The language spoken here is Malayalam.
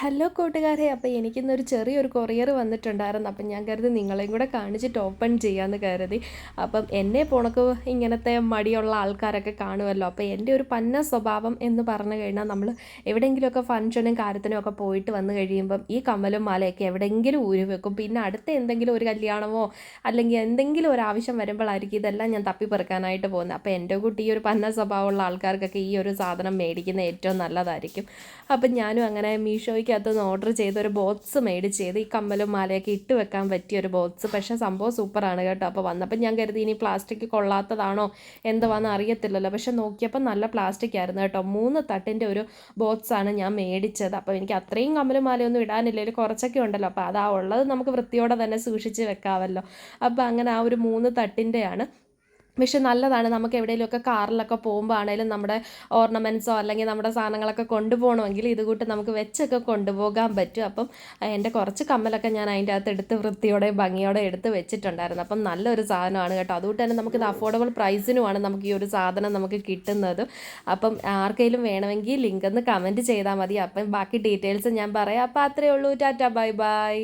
ഹലോ കൂട്ടുകാരെ. അപ്പോൾ എനിക്കിന്നൊരു ചെറിയൊരു കൊറിയർ വന്നിട്ടുണ്ടായിരുന്നു. അപ്പം ഞാൻ കരുതി നിങ്ങളെയും കൂടെ കാണിച്ചിട്ട് ഓപ്പൺ ചെയ്യാമെന്ന് കരുതി. അപ്പം എന്നെ പോണക്ക് ഇങ്ങനത്തെ മടിയുള്ള ആൾക്കാരൊക്കെ കാണുമല്ലോ. അപ്പോൾ എന്റെ ഒരു പന്ന സ്വഭാവം എന്ന് പറഞ്ഞു കഴിഞ്ഞാൽ നമ്മൾ എവിടെയെങ്കിലുമൊക്കെ ഫംഗ്ഷനും കാര്യത്തിനും ഒക്കെ പോയിട്ട് വന്നു കഴിയുമ്പം ഈ കമ്മലും മാലയൊക്കെ എവിടെയെങ്കിലും ഊരി വെക്കും. പിന്നെ അടുത്ത എന്തെങ്കിലും ഒരു കല്യാണമോ അല്ലെങ്കിൽ എന്തെങ്കിലും ഒരു ആവശ്യം വരുമ്പോഴായിരിക്കും ഇതെല്ലാം ഞാൻ തപ്പിപ്പെറുക്കാനായിട്ട് പോകുന്നത്. അപ്പോൾ എന്റെ കുട്ടി ഈ ഒരു പന്ന സ്വഭാവമുള്ള ആൾക്കാർക്കൊക്കെ ഈ ഒരു സാധനം മേടിക്കുന്നത് ഏറ്റവും നല്ലതായിരിക്കും. അപ്പം ഞാനും അങ്ങനെ മീഷോയ്ക്കകത്ത് നിന്ന് ഓർഡർ ചെയ്ത ഒരു ബോക്സ് മേടിച്ച് ചെയ്ത് ഈ കമ്മലും മാലയൊക്കെ ഇട്ട് വെക്കാൻ പറ്റിയ ഒരു ബോക്സ് പക്ഷേ സംഭവം സൂപ്പറാണ് കേട്ടോ. അപ്പോൾ വന്നപ്പോൾ ഞാൻ കരുതി ഇനി പ്ലാസ്റ്റിക് കൊള്ളാത്തതാണോ എന്തുവാന്ന് അറിയത്തില്ലല്ലോ. പക്ഷെ നോക്കിയപ്പോൾ നല്ല പ്ലാസ്റ്റിക് ആയിരുന്നു കേട്ടോ. മൂന്ന് തട്ടിന്റെ ഒരു ബോക്സാണ് ഞാൻ മേടിച്ചത്. അപ്പോൾ എനിക്ക് അത്രയും കമ്മലും മാലയൊന്നും ഇടാനില്ലെങ്കിൽ കുറച്ചൊക്കെ ഉണ്ടല്ലോ. അപ്പോൾ അതാ ഉള്ളത് നമുക്ക് വൃത്തിയോടെ തന്നെ സൂക്ഷിച്ച് വെക്കാമല്ലോ അപ്പോൾ അങ്ങനെ ആ ഒരു മൂന്ന് തട്ടിന്റെയാണ് പക്ഷെ നല്ലതാണ്. നമുക്ക് എവിടെയെങ്കിലുമൊക്കെ കാറിലൊക്കെ പോകുമ്പോൾ ആണെങ്കിലും നമ്മുടെ ഓർണമെന്റ്സോ അല്ലെങ്കിൽ നമ്മുടെ സാധനങ്ങളൊക്കെ കൊണ്ടുപോകണമെങ്കിൽ ഇത് കൂട്ട് നമുക്ക് വെച്ചൊക്കെ കൊണ്ടുപോകാൻ പറ്റും. അപ്പം എന്റെ കുറച്ച് കമ്മലൊക്കെ ഞാൻ അതിന്റെ അകത്ത് എടുത്ത് വൃത്തിയോടെ ഭംഗിയോടെ എടുത്ത് വെച്ചിട്ടുണ്ടായിരുന്നു. അപ്പം നല്ലൊരു സാധനമാണ് കേട്ടോ. അതുകൊണ്ട് തന്നെ നമുക്കിത് അഫോർഡബിൾ പ്രൈസിനുമാണ് നമുക്ക് ഈ ഒരു സാധനം നമുക്ക് കിട്ടുന്നത്. അപ്പം ആർക്കെങ്കിലും വേണമെങ്കിൽ ലിങ്ക് ഒന്ന് കമന്റ് ചെയ്താൽ മതി. അപ്പം ബാക്കി ഡീറ്റെയിൽസ് ഞാൻ പറയാം. അപ്പോൾ അത്രയേ ഉള്ളൂ. Tata bye bye